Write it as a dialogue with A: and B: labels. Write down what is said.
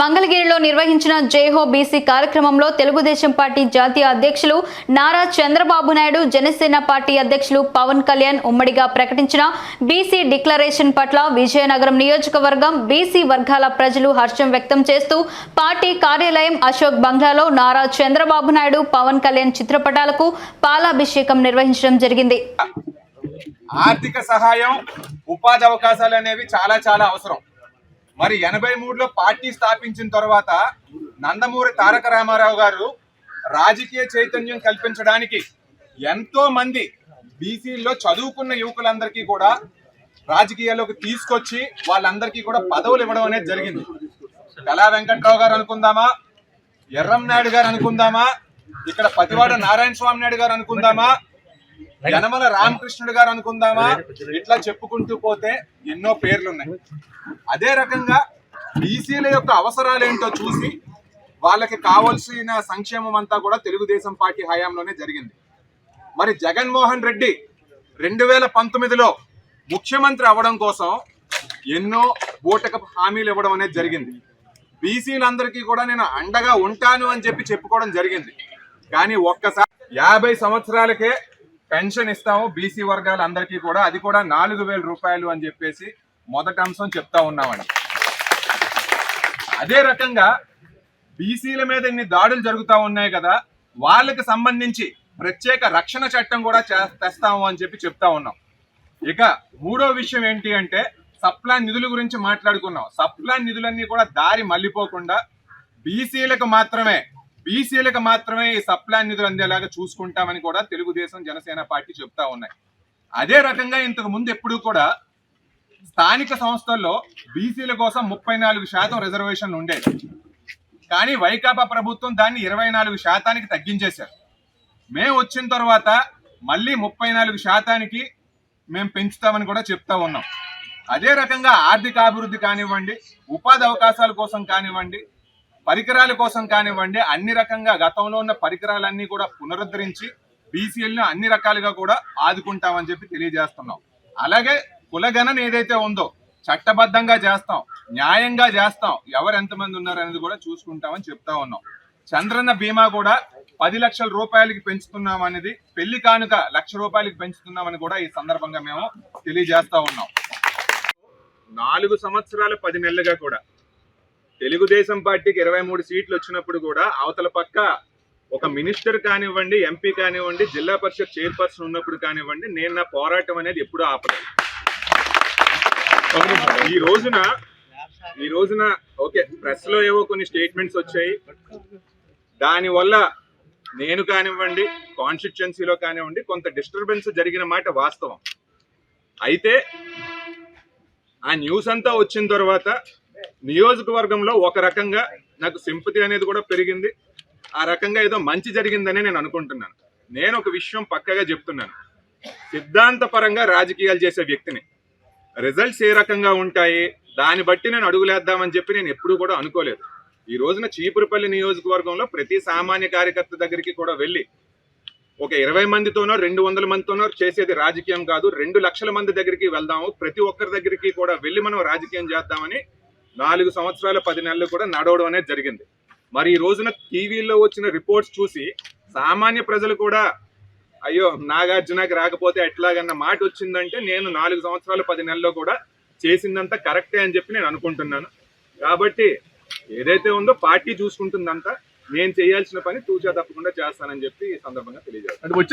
A: మంగళగిరిలో నిర్వహించిన జైహో బీసీ కార్యక్రమంలో తెలుగుదేశం పార్టీ జాతీయ అధ్యక్షులు నారా చంద్రబాబు నాయుడు జనసేన పార్టీ అధ్యక్షులు పవన్ కళ్యాణ్ ఉమ్మడిగా ప్రకటించిన బీసీ డిక్లరేషన్ పట్ల విజయనగరం నియోజకవర్గం బీసీ వర్గాల ప్రజలు హర్షం వ్యక్తం చేస్తూ పార్టీ కార్యాలయం అశోక్ బంగ్లాలో నారా చంద్రబాబు నాయుడు పవన్ కళ్యాణ్ చిత్రపటాలకు పాలాభిషేకం నిర్వహించడం జరిగింది
B: ఆర్థిక సహాయం ఉపాధి అవకాశాలు అనేవి చాలా చాలా అవసరం మరి ఎనభై మూడులో పార్టీ స్థాపించిన తర్వాత నందమూరి తారక రామారావు గారు రాజకీయ చైతన్యం కల్పించడానికి ఎంతో మంది బీసీలో చదువుకున్న యువకులందరికీ కూడా రాజకీయాల్లోకి తీసుకొచ్చి వాళ్ళందరికీ కూడా పదవులు ఇవ్వడం అనేది జరిగింది కళా వెంకట్రావు గారు అనుకుందామా ఎర్రం నాయుడు గారు అనుకుందామా ఇక్కడ పతివాడ నారాయణ స్వామి నాయుడు గారు అనుకుందామా గనమల రామకృష్ణుడు గారు అనుకుందామా ఇట్లా చెప్పుకుంటూ పోతే ఎన్నో పేర్లున్నాయి అదే రకంగా బీసీల యొక్క అవసరాలు ఏంటో చూసి వాళ్ళకి కావాల్సిన సంక్షేమం అంతా కూడా తెలుగుదేశం పార్టీ హయాంలోనే జరిగింది మరి జగన్మోహన్ రెడ్డి రెండు వేల పంతొమ్మిదిలో ముఖ్యమంత్రి అవ్వడం కోసం ఎన్నో బూటక హామీలు ఇవ్వడం అనేది జరిగింది బీసీలందరికీ కూడా నేను అండగా ఉంటాను అని చెప్పి చెప్పుకోవడం జరిగింది కానీ ఒక్కసారి యాభై సంవత్సరాలకే పెన్షన్ ఇస్తాము బీసీ వర్గాలందరికీ కూడా అది కూడా నాలుగు వేల రూపాయలు అని చెప్పేసి మొదట అంశం చెప్తా ఉన్నామండి అదే రకంగా బీసీల మీద ఇన్ని దాడులు జరుగుతూ ఉన్నాయి కదా వాళ్ళకి సంబంధించి ప్రత్యేక రక్షణ చట్టం కూడా తెస్తాము అని చెప్పి చెప్తా ఉన్నాం ఇక మూడో విషయం ఏంటి అంటే సప్లాన్ నిధుల గురించి మాట్లాడుకున్నాం సప్లాన్ నిధులన్నీ కూడా దారి మళ్ళీపోకుండా బీసీలకు మాత్రమే బీసీలకు మాత్రమే ఈ సప్లాన్ నిధులు అందేలాగా చూసుకుంటామని కూడా తెలుగుదేశం జనసేన పార్టీ చెప్తా ఉన్నాయి అదే రకంగా ఇంతకు ముందు ఎప్పుడూ కూడా స్థానిక సంస్థల్లో బీసీల కోసం ముప్పై నాలుగు శాతం రిజర్వేషన్లు ఉండేది కానీ వైకాపా ప్రభుత్వం దాన్ని ఇరవై నాలుగు శాతానికి తగ్గించేశారు మేము వచ్చిన తర్వాత మళ్ళీ ముప్పై నాలుగు శాతానికి మేము పెంచుతామని కూడా చెప్తా ఉన్నాం అదే రకంగా ఆర్థిక అభివృద్ధి కానివ్వండి ఉపాధి అవకాశాల కోసం కానివ్వండి పరికరాల కోసం కానివ్వండి అన్ని రకంగా గతంలో ఉన్న పరికరాలన్నీ కూడా పునరుద్ధరించి బీసీఎల్ని అన్ని రకాలుగా కూడా ఆదుకుంటామని చెప్పి తెలియజేస్తున్నాం అలాగే కులగణన ఏదైతే ఉందో చట్టబద్ధంగా చేస్తాం న్యాయంగా చేస్తాం ఎవరు ఎంతమంది ఉన్నారనేది కూడా చూసుకుంటామని చెప్తా ఉన్నాం చంద్రన్న బీమా కూడా పది లక్షల రూపాయలకి పెంచుతున్నాం అనేది పెళ్లి కానుక లక్ష రూపాయలకి పెంచుతున్నామని కూడా ఈ సందర్భంగా మేము తెలియజేస్తా ఉన్నాం నాలుగు సంవత్సరాలు పది నెలలుగా కూడా తెలుగుదేశం పార్టీకి ఇరవై మూడు సీట్లు వచ్చినప్పుడు కూడా అవతల పక్క ఒక మినిస్టర్ కానివ్వండి ఎంపీ కానివ్వండి జిల్లా పరిషత్ చైర్పర్సన్ ఉన్నప్పుడు కానివ్వండి నేను నా పోరాటం అనేది ఎప్పుడూ ఆపలేదు ఈ రోజున ఈ రోజున ఓకే ప్రెస్ లో ఏవో కొన్ని స్టేట్మెంట్స్ వచ్చాయి దానివల్ల నేను కానివ్వండి కాన్స్టిట్యున్సీలో కానివ్వండి కొంత డిస్టర్బెన్స్ జరిగిన మాట వాస్తవం అయితే ఆ న్యూస్ అంతా వచ్చిన తర్వాత నియోజకవర్గంలో ఒక రకంగా నాకు సింపతి అనేది కూడా పెరిగింది ఆ రకంగా ఏదో మంచి జరిగిందని నేను అనుకుంటున్నాను నేను ఒక విషయం పక్కగా చెప్తున్నాను సిద్ధాంతపరంగా రాజకీయాలు చేసే వ్యక్తిని రిజల్ట్స్ ఏ రకంగా ఉంటాయి దాన్ని బట్టి నేను అడుగులేద్దామని చెప్పి నేను ఎప్పుడూ కూడా అనుకోలేదు ఈ రోజున చీపురుపల్లి నియోజకవర్గంలో ప్రతి సామాన్య కార్యకర్త దగ్గరికి కూడా వెళ్ళి ఒక ఇరవై మందితోనో రెండు వందల మందితోనో చేసేది రాజకీయం కాదు రెండు లక్షల మంది దగ్గరికి వెళ్దాము ప్రతి ఒక్కరి దగ్గరికి కూడా వెళ్ళి మనం రాజకీయం చేద్దామని నాలుగు సంవత్సరాల పది నెలలు కూడా నడవడం అనేది జరిగింది మరి ఈ రోజున టీవీలో వచ్చిన రిపోర్ట్స్ చూసి సామాన్య ప్రజలు కూడా అయ్యో నాగార్జునకి రాకపోతే ఎట్లాగన్న మాట వచ్చిందంటే నేను నాలుగు సంవత్సరాలు పది నెలల్లో కూడా చేసిందంతా కరెక్టే అని చెప్పి నేను అనుకుంటున్నాను కాబట్టి ఏదైతే ఉందో పార్టీ చూసుకుంటుందంతా నేను చేయాల్సిన పని తూచా తప్పకుండా చేస్తానని చెప్పి ఈ సందర్భంగా తెలియజేస్తాను